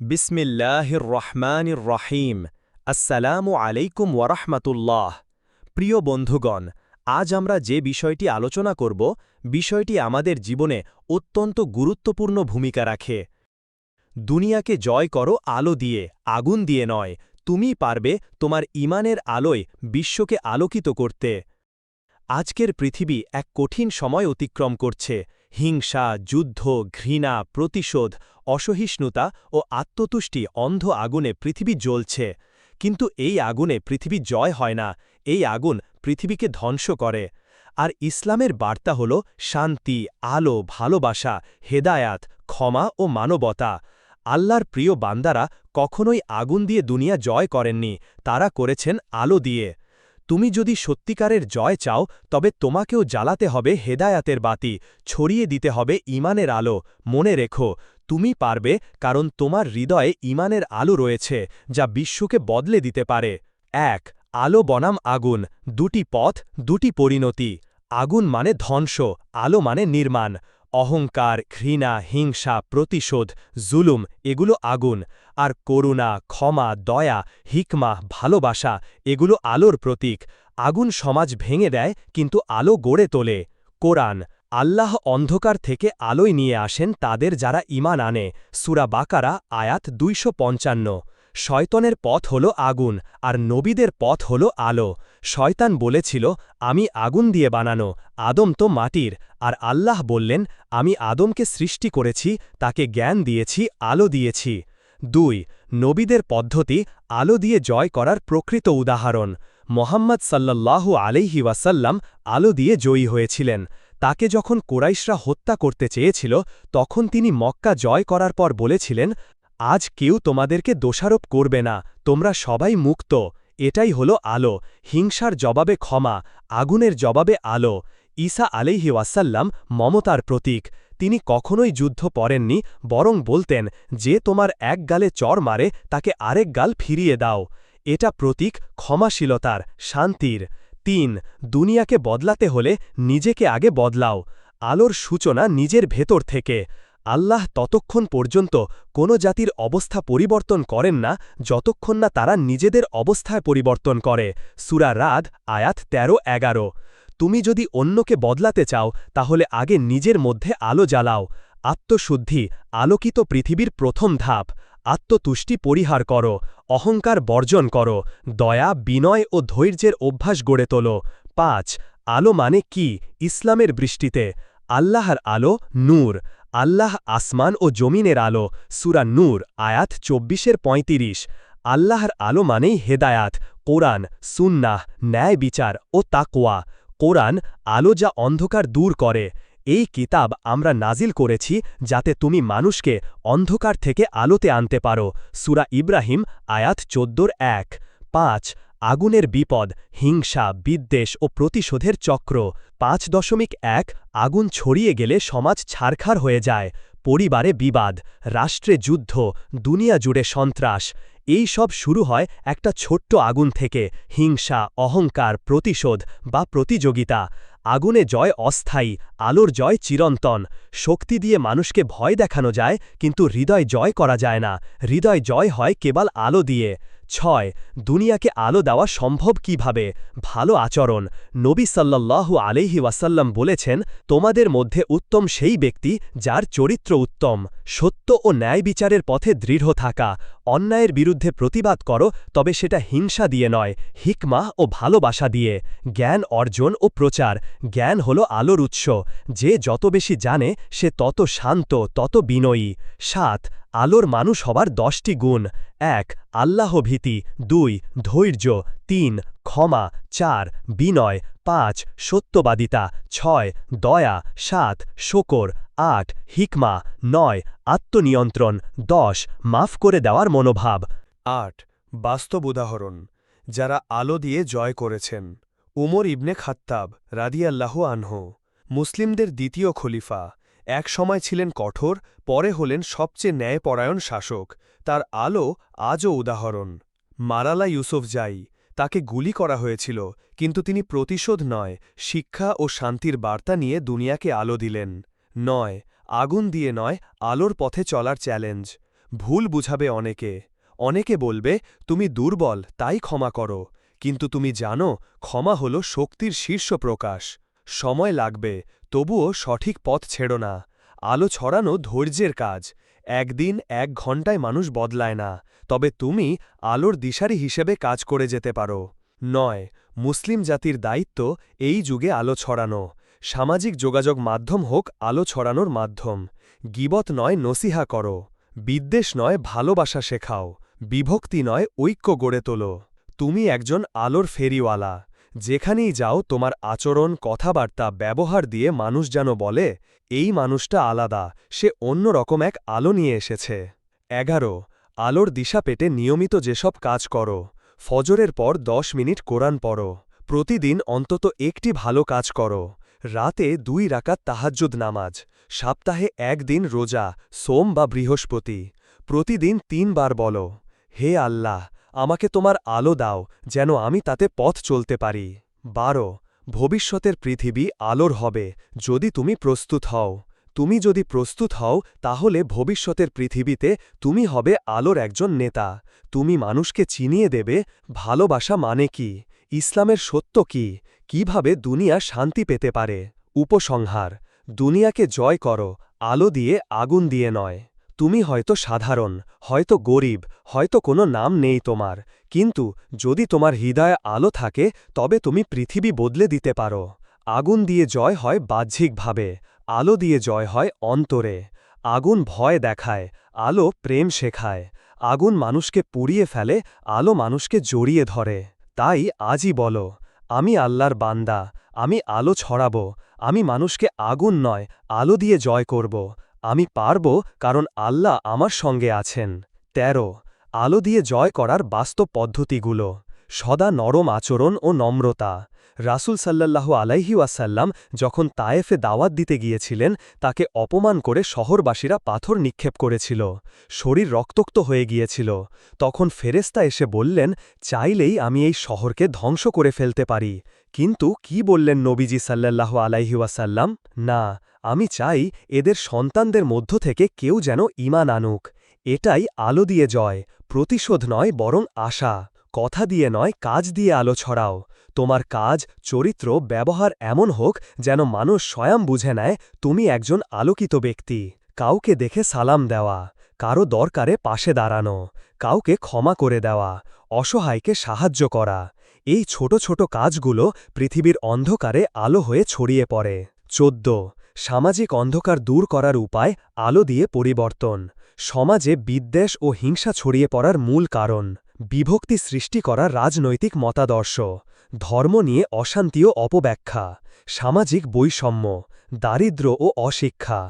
বিসমিল্লাহির রহমানির রহিম আসসালামু আলাইকুম ওয়ারাহমাতুল্লাহ। প্রিয় বন্ধুগণ, আজ আমরা যে বিষয়টি আলোচনা করব, বিষয়টি আমাদের জীবনে অত্যন্ত গুরুত্বপূর্ণ ভূমিকা রাখে। দুনিয়াকে জয় করো, আলো দিয়ে, আগুন দিয়ে নয়, তুমি পারবে তোমার ইমানের আলোয় বিশ্বকে আলোকিত করতে। আজকের পৃথিবী এক কঠিন সময় অতিক্রম করছে। হিংসা, যুদ্ধ, ঘৃণা, প্রতিশোধ, অসহিষ্ণুতা ও আত্মতুষ্টি অন্ধ আগুনে পৃথিবী জ্বলছে। কিন্তু এই আগুনে পৃথিবী জয় হয় না, এই আগুন পৃথিবীকে ধ্বংস করে। আর ইসলামের বার্তা হল শান্তি, আলো, ভালোবাসা, হেদায়াত, ক্ষমা ও মানবতা। আল্লাহর প্রিয় বান্দারা কখনোই আগুন দিয়ে দুনিয়া জয় করেননি, তারা করেছেন আলো দিয়ে। তুমি যদি সত্যিকারের জয় চাও, তবে তোমাকেও জ্বালাতে হবে হেদায়াতের বাতি, ছড়িয়ে দিতে হবে ইমানের আলো। মনে রেখো, তুমি পারবে, কারণ তোমার হৃদয়ে ইমানের আলো রয়েছে, যা বিশ্বকে বদলে দিতে পারে। এক, আলো বনাম আগুন, দুটি পথ, দুটি পরিণতি। আগুন মানে ধ্বংস, আলো মানে নির্মাণ। অহংকার, ঘৃণা, হিংসা, প্রতিশোধ, জুলুম, এগুলো আগুন, আর করুণা, ক্ষমা, দয়া, হিকমা, ভালোবাসা, এগুলো আলোর প্রতীক। আগুন সমাজ ভেঙে দেয়, কিন্তু আলো গড়ে তোলে। কোরআন, আল্লাহ অন্ধকার থেকে আলোয় নিয়ে আসেন তাদের যারা ইমান আনে। সুরা বাকারা, আয়াত দুইশো পঞ্চান্ন। শয়তনের পথ হল আগুন, আর নবীদের পথ হল আলো। শয়তান বলেছিল, আমি আগুন দিয়ে বানানো, আদম তো মাটির। আর আল্লাহ বললেন, আমি আদমকে সৃষ্টি করেছি, তাকে জ্ঞান দিয়েছি, আলো দিয়েছি। দুই, নবীদের পদ্ধতি, আলো দিয়ে জয় করার প্রকৃত উদাহরণ। মোহাম্মদ সাল্লাল্লাহু আলাইহি ওয়াসাল্লাম আলো দিয়ে জয়ী হয়েছিলেন। তাকে যখন কোরাইশরা হত্যা করতে চেয়েছিল, তখন তিনি মক্কা জয় করার পর বলেছিলেন আজ কেউ তোমাদেরকে দোষারোপ করবে না, তোমরা সবাই মুক্ত। এটাই হলো আলো, হিংসার জবাবে ক্ষমা, আগুনের জবাবে আলো। ঈসা আলাইহি ওয়াসাল্লাম মমতার প্রতীক। তিনি কখনোই যুদ্ধ পড়েননি, বরং বলতেন, যে তোমার এক গালে চর মারে, তাকে আরেক গাল ফিরিয়ে দাও। এটা প্রতীক ক্ষমাশীলতার, শান্তির। তিন, দুনিয়াকে বদলাতে হলে নিজেকে আগে বদলাও। আলোর সূচনা নিজের ভেতর থেকে। আল্লাহ ততক্ষণ পর্যন্ত কোনো জাতির অবস্থা পরিবর্তন করেন না যতক্ষণ না তারা নিজেদের অবস্থায় পরিবর্তন করে। সুরা রাধ আয়াত তেরো, এগারো। তুমি যদি অন্যকে বদলাতে চাও, তাহলে আগে নিজের মধ্যে আলো জ্বালাও। আত্মশুদ্ধি, আলোকিত পৃথিবীর প্রথম ধাপ। আত্মতুষ্টি পরিহার করো, অহংকার বর্জন করো, দয়া, বিনয় ও ধৈর্যের অভ্যাস গড়ে তোলো। পাঁচ, আলো মানে কি? ইসলামের বৃষ্টিতে। আল্লাহর আলো, নূর। আল্লাহ আসমান ও জমিনের আলো, সুরা নূর, আয়াত চব্বিশের পঁয়ত্রিশ। আল্লাহর আলো মানেই হেদায়াত, কোরআন, সুন্নাহ, ন্যায় বিচার ও তাকোয়া কোরআন আলো যা অন্ধকার দূর করে। এই কিতাব আমরা নাজিল করেছি যাতে তুমি মানুষকে অন্ধকার থেকে আলোতে আনতে পারো। সুরা ইব্রাহিম, আয়াত চোদ্দোর এক। পাঁচ আগুনের বিপদ, হিংসা, বিদ্বেষ ও প্রতিশোধের চক্র। পাঁচ দশমিক এক, আগুন ছড়িয়ে গেলে সমাজ ছারখার হয়ে যায়। পরিবারে বিবাদ, রাষ্ট্রে যুদ্ধ, দুনিয়া জুড়ে সন্ত্রাস। এই সব শুরু হয় একটা ছোট্ট আগুন থেকে। হিংসা, অহংকার, প্রতিশোধ বা প্রতিযোগিতা। আগুনে জয় অস্থায়ী, আলোর জয় চিরন্তন। শক্তি দিয়ে মানুষকে ভয় দেখানো যায়, কিন্তু হৃদয় জয় করা যায় না। হৃদয় জয় হয় কেবল আলো দিয়ে। ছয়, দুনিয়াকে আলো দেওয়া সম্ভব কীভাবে? ভালো আচরণ। নবী সাল্লাল্লাহু আলহি ওয়াসাল্লাম বলেছেন, তোমাদের মধ্যে উত্তম সেই ব্যক্তি যার চরিত্র উত্তম। সত্য ও ন্যায় বিচারের পথে দৃঢ় থাকা। অন্যায়ের বিরুদ্ধে প্রতিবাদ করো, তবে সেটা হিংসা দিয়ে নয়, হিকমা ও ভালোবাসা দিয়ে। জ্ঞান অর্জন ও প্রচার। জ্ঞান হল আলোর উৎস। যে যত বেশি জানে, সে তত শান্ত, তত বিনয়ী। সাত আলোর মানুষ হবার দশটি গুণ। এক আল্লাহভীতি দুই, ধৈর্য। তিন, ক্ষমা। চার, বিনয়। পাঁচ, সত্যবাদিতা। ছয়, দয়া। সাত, শোকর। আট, হিকমা। নয়, আত্মনিয়ন্ত্রণ। দশ, মাফ করে দেওয়ার মনোভাব। আট, বাস্তব উদাহরণ। যারা আলো দিয়ে জয় করেছেন। উমর ইবনে খাত্তাব রাদিয়াল্লাহ আনহু। মুসলিমদের দ্বিতীয় খলিফা। এক সময় ছিলেন কঠোর, পরে হলেন সবচেয়ে ন্যায়পরায়ণ শাসক। তার আলো আজও উদাহরণ। মারালা ইউসুফ যাই, তাকে গুলি করা হয়েছিল, কিন্তু তিনি প্রতিশোধ নয়, শিক্ষা ও শান্তির বার্তা নিয়ে দুনিয়াকে আলো দিলেন। নয়, আগুন দিয়ে নয়, আলোর পথে চলার চ্যালেঞ্জ। ভুল বুঝাবে অনেকে। অনেকে বলবে, তুমি দুর্বল, তাই ক্ষমা করো। কিন্তু তুমি জানো, ক্ষমা হল শক্তির শীর্ষ প্রকাশ। সময় লাগবে, তবুও সঠিক পথ ছেড়ো না। আলো ছড়ানো ধৈর্যের কাজ। একদিন এক ঘণ্টায় মানুষ বদলায় না, তবে তুমি আলোর দিশারি হিসেবে কাজ করে যেতে পারো। নয়, মুসলিম জাতির দায়িত্ব এই যুগে আলো ছড়ানো। সামাজিক যোগাযোগ মাধ্যম হোক আলো ছড়ানোর মাধ্যম। গিবত নয় নসিহা করো। বিদ্বেষ নয় ভালোবাসা শেখাও। বিভক্তি নয় ঐক্য গড়ে তোলো। তুমি একজন আলোর ফেরিওয়ালা। যেখানেই যাও, তোমার আচরণ, কথাবার্তা, ব্যবহার দিয়ে মানুষ যেন বলে, এই মানুষটা আলাদা, সে অন্য রকম এক আলো নিয়ে এসেছে। এগারো, আলোর দিশা পেটে নিয়মিত যেসব কাজ করো, ফজরের পর দশ মিনিট কোরআন পড়ো, প্রতিদিন অন্তত একটি ভালো কাজ করো, রাতে দুই রাকাত তাহাজ্জুদ নামাজ, সপ্তাহে একদিন রোজা, সোম বা বৃহস্পতি, প্রতিদিন তিনবার বলো, হে আল্লাহ আমাকে তোমার আলো দাও, যেন আমি তাতে পথ চলতে পারি। বারো, ভবিষ্যতের পৃথিবী আলোর হবে, যদি তুমি প্রস্তুত হও। তুমি যদি প্রস্তুত হও, তাহলে ভবিষ্যতের পৃথিবীতে তুমি হবে আলোর একজন নেতা। তুমি মানুষকে চিনিয়ে দেবে, ভালোবাসা মানে কি? ইসলামের সত্য কি? কীভাবে দুনিয়া শান্তি পেতে পারে? উপসংহার, দুনিয়াকে জয় করো, আলো দিয়ে আগুন দিয়ে নয়। তুমি হয়তো সাধারণ, হয়তো গরিব, হয়তো কোনো নাম নেই তোমার, কিন্তু যদি তোমার হৃদয়ে আলো থাকে, তবে তুমি পৃথিবী বদলে দিতে পারো। আগুন দিয়ে জয় হয় বাহ্যিকভাবে, আলো দিয়ে জয় হয় অন্তরে। আগুন ভয় দেখায়, আলো প্রেম শেখায়। আগুন মানুষকে পুড়িয়ে ফেলে, আলো মানুষকে জড়িয়ে ধরে। তাই আজই বলো, আমি আল্লাহর বান্দা, আমি আলো ছড়াব, আমি মানুষকে আগুন নয়, আলো দিয়ে জয় করব। আমি পারব কারণ আল্লাহ আমার সঙ্গে আছেন। ১৩ আলো দিয়ে জয় করার বাস্তব পদ্ধতিগুলো। সদা নরম আচরণ ও নম্রতা। রাসুল সাল্লাল্লাহ আলাইহি ওয়াসাল্লাম যখন তায়েফে দাওয়াত দিতে গিয়েছিলেন, তাকে অপমান করে শহরবাসীরা পাথর নিক্ষেপ করেছিল। শরীর রক্তক্ত হয়ে গিয়েছিল। তখন ফেরেস্তা এসে বললেন, চাইলেই আমি এই শহরকে ধ্বংস করে ফেলতে পারি। কিন্তু কি বললেন নবীজি সাল্লাল্লাহু আলাইহি ওয়াসাল্লাম? না আমি চাই এদের সন্তানদের মধ্য থেকে কেউ যেন ইমান আনুক। এটাই আলো দিয়ে জয়, প্রতিশোধ নয় বরং আশা। কথা দিয়ে নয়, কাজ দিয়ে আলো ছড়াও। তোমার কাজ, চরিত্র, ব্যবহার এমন হোক যেন মানুষ স্বয়ং বুঝে নেয় তুমি একজন আলোকিত ব্যক্তি। কাউকে দেখে সালাম দেওয়া, কারও দরকারে পাশে দাঁড়ানো, কাউকে ক্ষমা করে দেওয়া, অসহায়কে সাহায্য করা। এই ছোট ছোট কাজগুলো পৃথিবীর অন্ধকারে আলো হয়ে ছড়িয়ে পড়ে। চোদ্দ সামাজিক অন্ধকার দূর করার উপায় আলো দিয়ে পরিবর্তন। সমাজে বিদ্বেষ ও হিংসা ছড়িয়ে পড়ার মূল কারণ, বিভক্তি সৃষ্টি করা রাজনৈতিক মতাদর্শ। ধর্ম নিয়ে অশান্তি ও অপব্যাখ্যা। সামাজিক বৈষম্য, দারিদ্র্য ও অশিক্ষা,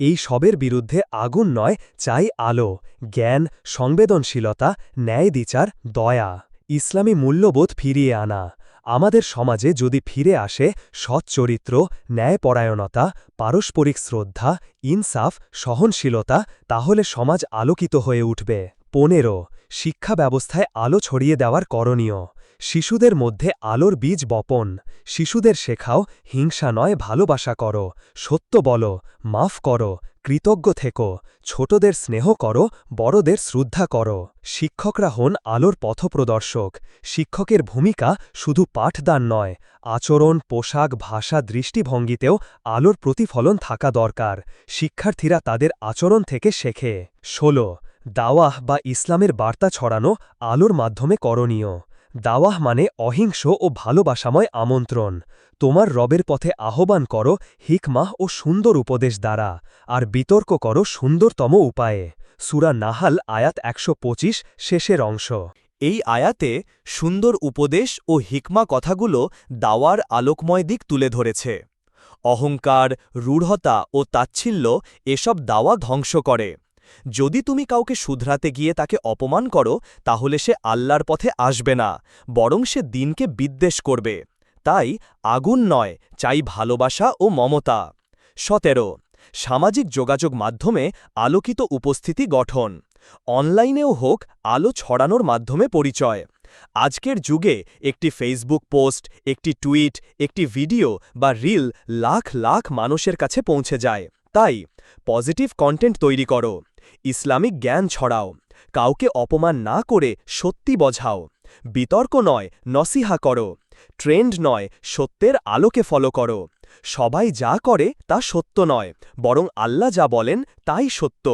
এই সবের বিরুদ্ধে আগুন নয়, চাই আলো, জ্ঞান, সংবেদনশীলতা, ন্যায় বিচার, দয়া। ইসলামী মূল্যবোধ ফিরিয়ে আনা। আমাদের সমাজে যদি ফিরে আসে সচ্চরিত্র ন্যায়পরায়ণতা, পারস্পরিক শ্রদ্ধা, ইনসাফ, সহনশীলতা, তাহলে সমাজ আলোকিত হয়ে উঠবে। পনেরো, শিক্ষা ব্যবস্থায় আলো ছড়িয়ে দেওয়ার করণীয়। শিশুদের মধ্যে আলোর বীজ বপন। শিশুদের শেখাও, হিংসা নয়, ভালোবাসা করো। সত্য বলো, মাফ করো। কৃতজ্ঞ থেকো, ছোটদের স্নেহ করো, বড়দের শ্রদ্ধা করো। শিক্ষকরা হন আলোর পথপ্রদর্শক। শিক্ষকের ভূমিকা শুধু পাঠদান নয়, আচরণ, পোশাক, ভাষা, দৃষ্টিভঙ্গিতেও আলোর প্রতিফলন থাকা দরকার। শিক্ষার্থীরা তাদের আচরণ থেকে শেখে। ১৬ দাওয়াহ বা ইসলামের বার্তা ছড়ানো আলোর মাধ্যমে করণীয়। দাওয়াহ মানে অহিংস ও ভালোবাসাময় আমন্ত্রণ। তোমার রবের পথে আহ্বান করো হিকমাহ ও সুন্দর উপদেশ দ্বারা, আর বিতর্ক করো সুন্দরতম উপায়ে। সুরা নাহাল আয়াত একশো পঁচিশ, শেষের অংশ। এই আয়াতে সুন্দর উপদেশ ও হিকমা কথাগুলো দাওয়ার আলোকময় দিক তুলে ধরেছে। অহংকার, রূঢ়তা ও তাচ্ছিল্য এসব দাওয়া ধ্বংস করে। যদি তুমি কাউকে শুধরাতে গিয়ে তাকে অপমান করো, তাহলে সে আল্লাহর পথে আসবে না, বরং সে দিনকে বিদ্বেষ করবে। তাই আগুন নয়, চাই ভালোবাসা ও মমতা। সতেরো, সামাজিক যোগাযোগ মাধ্যমে আলোকিত উপস্থিতি গঠন। অনলাইনেও হোক, আলো ছড়ানোর মাধ্যমে পরিচয়। আজকের যুগে একটি ফেসবুক পোস্ট একটি টুইট একটি ভিডিও বা রিল লাখ লাখ মানুষের কাছে পৌঁছে যায়। তাই পজিটিভ কন্টেন্ট তৈরি করো। ইসলামিক জ্ঞান ছড়াও, কাউকে অপমান না করে সত্যি বঝাও। বিতর্ক নয়, নসিহা করো। ট্রেন্ড নয়, সত্যের আলোকে ফলো করো। সবাই যা করে তা সত্য নয়, বরং আল্লাহ যা বলেন তাই সত্য।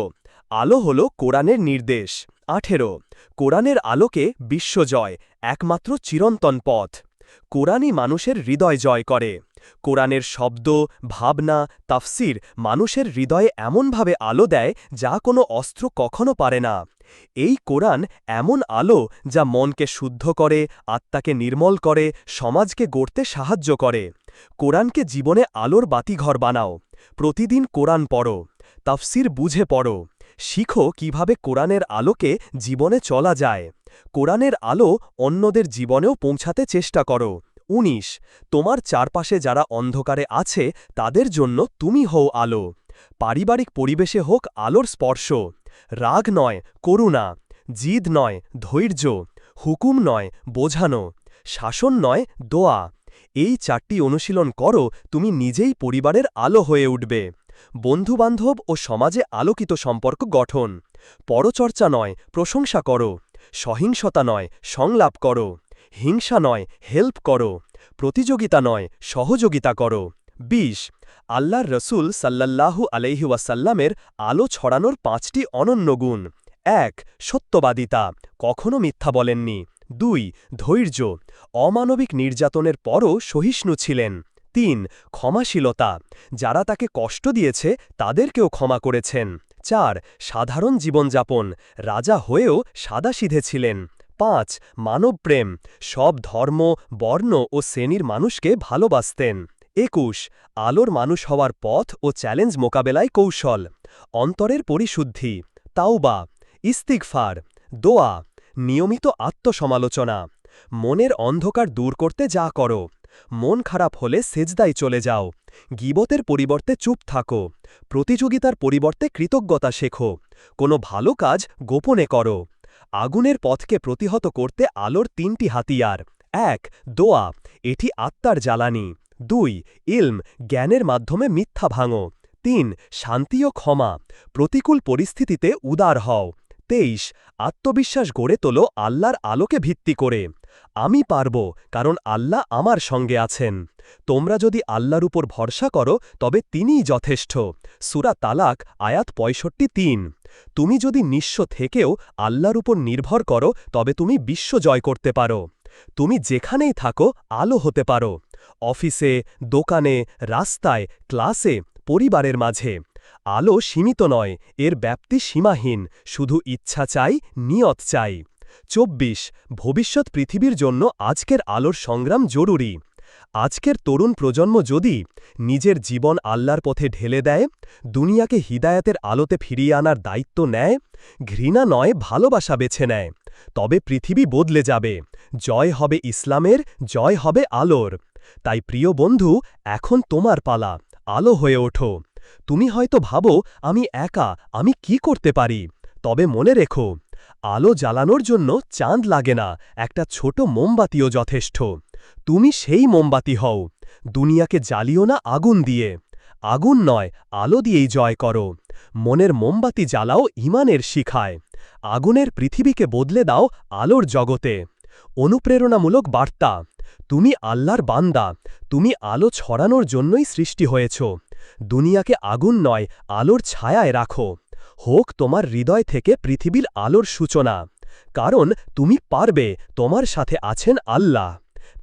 আলো হল কোরআনের নির্দেশ। আঠেরো, কোরআনের আলোকে বিশ্বজয় একমাত্র চিরন্তন পথ। কোরআনই মানুষের হৃদয় জয় করে। কোরআনের শব্দ, ভাবনা, তাফসির মানুষের হৃদয়ে এমনভাবে আলো দেয় যা কোনো অস্ত্র কখনো পারে না। এই কোরআন এমন আলো যা মনকে শুদ্ধ করে, আত্মাকে নির্মল করে, সমাজকে গড়তে সাহায্য করে। কোরআনকে জীবনে আলোর বাতিঘর বানাও। প্রতিদিন কোরআন পড়ো। তাফসির বুঝে পড়ো। শিখো কীভাবে কোরআনের আলোকে জীবনে চলা যায়। কোরআনের আলো অন্যদের জীবনেও পৌঁছাতে চেষ্টা করো। ১৯ তোমার চারপাশে যারা অন্ধকারে আছে, তাদের জন্য তুমি হও আলো। পারিবারিক পরিবেশে হোক আলোর স্পর্শ। রাগ নয়, করুণা। জিদ নয়, ধৈর্য। হুকুম নয়, বোঝানো। শাসন নয়, দোয়া। এই চারটি অনুশীলন করো, তুমি নিজেই পরিবারের আলো হয়ে উঠবে। বন্ধুবান্ধব ও সমাজে আলোকিত সম্পর্ক গঠন। পরচর্চা নয়, প্রশংসা করো। সহিংসতা নয়, সংলাপ করো। হিংসা নয়, হেল্প করো। প্রতিযোগিতা নয়, সহযোগিতা করো। ২০ আল্লাহর রসুল সাল্লাল্লাহু আলহি ওয়াসাল্লামের আলো ছড়ানোর পাঁচটি অনন্য গুণ। এক, সত্যবাদিতা, কখনো মিথ্যা বলেননি। দুই, ধৈর্য, অমানবিক নির্যাতনের পরও সহিষ্ণু ছিলেন। তিন, ক্ষমাশীলতা, যারা তাকে কষ্ট দিয়েছে তাদেরকেও ক্ষমা করেছেন। চার, সাধারণ জীবনযাপন। রাজা হয়েও সাদাসিধে ছিলেন। পাঁচ, মানবপ্রেম। সব ধর্ম, বর্ণ ও শ্রেণির মানুষকে ভালোবাসতেন। একুশ, আলোর মানুষ হওয়ার পথ ও চ্যালেঞ্জ মোকাবেলায় কৌশল। অন্তরের পরিশুদ্ধি। তাওবা ইস্তিকফার দোয়া, নিয়মিত আত্মসমালোচনা। মনের অন্ধকার দূর করতে যা করো। মন খারাপ হলে সেজদাই চলে যাও। গিবতের পরিবর্তে চুপ থাকো, প্রতিযোগিতার পরিবর্তে কৃতজ্ঞতা শেখো, কোনো ভালো কাজ গোপনে করো, আগুনের পথকে প্রতিহত করতে আলোর তিনটি হাতিয়ার, এক, দোয়া, এটি আত্মার জ্বালানি, দুই, ইলম, জ্ঞানের মাধ্যমে মিথ্যা ভাঙো, তিন, শান্তি ও ক্ষমা, প্রতিকূল পরিস্থিতিতে উদার হও, তেইশ, আত্মবিশ্বাস গড়ে তোলো আল্লাহর আলোকে ভিত্তি করে আমি পারব, কারণ আল্লাহ আমার সঙ্গে আছেন। তোমরা যদি আল্লাহর উপর ভরসা করো, তবে তিনিই যথেষ্ট। সুরা তালাক, আয়াত পঁয়ষট্টি তিন। তুমি যদি নিঃস্ব থেকেও আল্লাহর উপর নির্ভর করো, তবে তুমি বিশ্ব জয় করতে পারো। তুমি যেখানেই থাকো, আলো হতে পারো। অফিসে, দোকানে, রাস্তায়, ক্লাসে, পরিবারের মাঝে। আলো সীমিত নয়, এর ব্যাপ্তি সীমাহীন। শুধু ইচ্ছা চাই, নিয়ত চাই। চব্বিশ, ভবিষ্যৎ পৃথিবীর জন্য আজকের আলোর সংগ্রাম জরুরি। আজকের তরুণ প্রজন্ম যদি নিজের জীবন আল্লাহর পথে ঢেলে দেয়, দুনিয়াকে হিদায়াতের আলোতে ফিরিয়ে আনার দায়িত্ব নেয়, ঘৃণা নয়, ভালোবাসা বেছে নেয়, তবে পৃথিবী বদলে যাবে। জয় হবে ইসলামের, জয় হবে আলোর। তাই প্রিয় বন্ধু, এখন তোমার পালা, আলো হয়ে ওঠো। তুমি হয়তো ভাবো, আমি একা, আমি কি করতে পারি? তবে মনে রেখো আলো জ্বালানোর জন্য চাঁদ লাগে না, একটা ছোট মোমবাতিও যথেষ্ট। তুমি সেই মোমবাতি হও, দুনিয়াকে জ্বালিও না আগুন দিয়ে। আগুন নয়, আলো দিয়েই জয় করো। মনের মোমবাতি জ্বালাও ইমানের শিখায়। আগুনের পৃথিবীকে বদলে দাও আলোর জগতে। অনুপ্রেরণামূলক বার্তা, তুমি আল্লাহর বান্দা, তুমি আলো ছড়ানোর জন্যই সৃষ্টি হয়েছ। দুনিয়াকে আগুন নয়, আলোর ছায়ায় রাখো। হোক তোমার হৃদয় থেকে পৃথিবীর আলোর সূচনা। কারণ তুমি পারবে, তোমার সাথে আছেন আল্লাহ।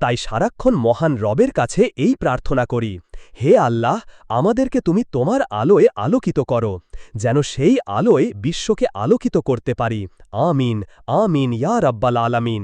তাই সারাক্ষণ মহান রবের কাছে এই প্রার্থনা করি, হে আল্লাহ, আমাদেরকে তুমি তোমার আলোয় আলোকিত করো, যেন সেই আলোয় বিশ্বকে আলোকিত করতে পারি। আমিন আমিন, ইয়া রব্বাল আলামিন।